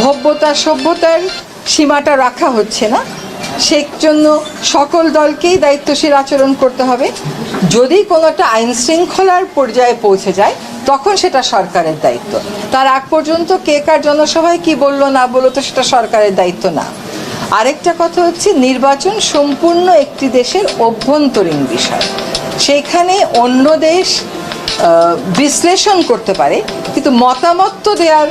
ভব্যতা, সভ্যতার সীমাটা রাখা হচ্ছে না। সেই জন্য সকল দলকেই দায়িত্বশীল আচরণ করতে হবে। যদি কোনোটা আইন শৃঙ্খলার পর্যায়ে পৌঁছে যায়, তখন সেটা সরকারের দায়িত্ব। তার আগ পর্যন্ত কে কার জনসভায় কি বলল, না বলল, তো সেটা সরকারের দায়িত্ব না। আরেকটা কথা হচ্ছে, নির্বাচন সম্পূর্ণ একটি দেশের অভ্যন্তরীণ বিষয়। সেইখানে অন্য দেশ বিশ্লেষণ করতে পারে, কিন্তু মতামত তো দেওয়ার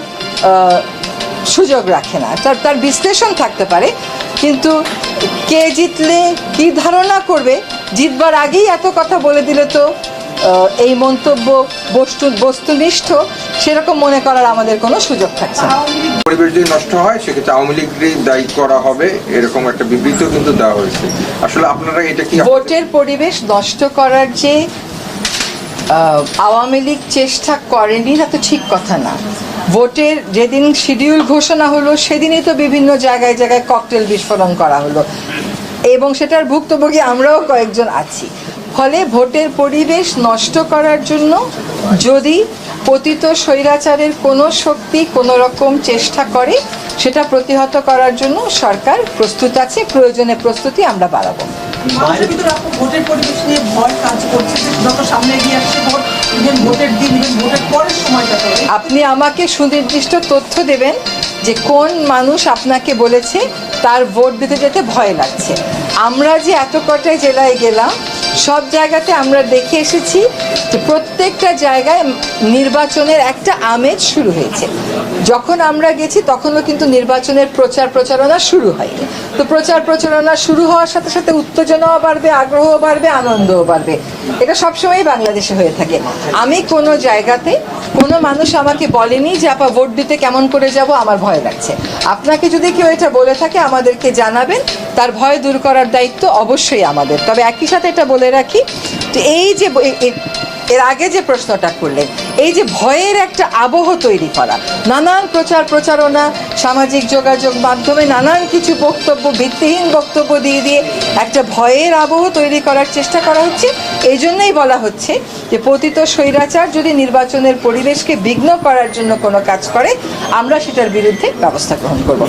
সুযোগ রাখে না। তার তার বিশ্লেষণ থাকতে পারে কিন্তু কে জিতলে কি ধারণা করবে? জিতবার আগেই এত কথা বলে দিলে তো এই মন্তব্য বস্তু বস্তুনিষ্ঠ সেরকম মনে করার আমাদের কোনো সুযোগ থাকছে না। পরিবেশ যদি নষ্ট হয় সেক্ষেত্রে আওয়ামী লীগকে দায়ী করা হবে এরকম একটা বিবৃতি কিন্তু দেওয়া হয়েছে। আসলে আপনারা এটা কি ভোটের পরিবেশ নষ্ট করার যে আওয়ামী লীগ চেষ্টা করেনি তা তো ঠিক কথা না। ভোটের যেদিন শিডিউল ঘোষণা হলো, সেদিনই তো বিভিন্ন জায়গায় জায়গায় ককটেল বিস্ফোরণ করা হলো। এবং সেটার ভুক্তভোগী আমরাও কয়েকজন আছি। ফলে ভোটের পরিবেশ নষ্ট করার জন্য যদি পতিত স্বৈরাচারের কোনো শক্তি কোনো রকম চেষ্টা করে, সেটা প্রতিহত করার জন্য সরকার প্রস্তুত আছে, প্রয়োজনে প্রস্তুতি আমরা বাড়াবো। ভোটের পরিবেশ নিয়ে ভয় কাজ করছে যত সামনে এগিয়ে আসছে ভোট ভোটের দিন, ভোটের আপনি আমাকে সুনির্দিষ্ট তথ্য দেবেন যে কোন মানুষ আপনাকে বলেছে তার ভোট দিতে যেতে ভয় লাগছে। আমরা যে এত কটায় জেলায় গেলাম সব জায়গাতে আমরা দেখে এসেছি যে প্রত্যেকটা জায়গায় নির্বাচনের একটা আমেজ শুরু হয়েছে। যখন আমরা গেছি তখনও কিন্তু নির্বাচনের প্রচার প্রচারণা শুরু হয়নি। তো প্রচার প্রচারণা শুরু হওয়ার সাথে সাথে উত্তেজনাও বাড়বে, আগ্রহও বাড়বে, আনন্দও বাড়বে। এটা সবসময়ই বাংলাদেশে হয়ে থাকে। আমি কোনো জায়গাতে কোনো মানুষ আমাকে বলেনি যে, আপা, ভোট দিতে কেমন করে যাব? আমার ভয় লাগছে। আপনাকে যদি কেউ এটা বলে থাকে, আমাদেরকে জানাবেন। তার ভয় দূর করার দায়িত্ব অবশ্যই আমাদের। তবে একই সাথে এটা বলে রাখি যে এই যে এর আগে যে প্রশ্নটা করলেন, এই যে ভয়ের একটা আবহ তৈরি করা, নানান প্রচার প্রচারণা, সামাজিক যোগাযোগ মাধ্যমে নানান কিছু বক্তব্য, ভিত্তিহীন বক্তব্য দিয়ে দিয়ে একটা ভয়ের আবহ তৈরি করার চেষ্টা করা হচ্ছে। এই জন্যই বলা হচ্ছে যে পতিত স্বৈরাচার যদি নির্বাচনের পরিবেশকে বিঘ্ন করার জন্য কোনো কাজ করে, আমরা সেটার বিরুদ্ধে ব্যবস্থা গ্রহণ করব।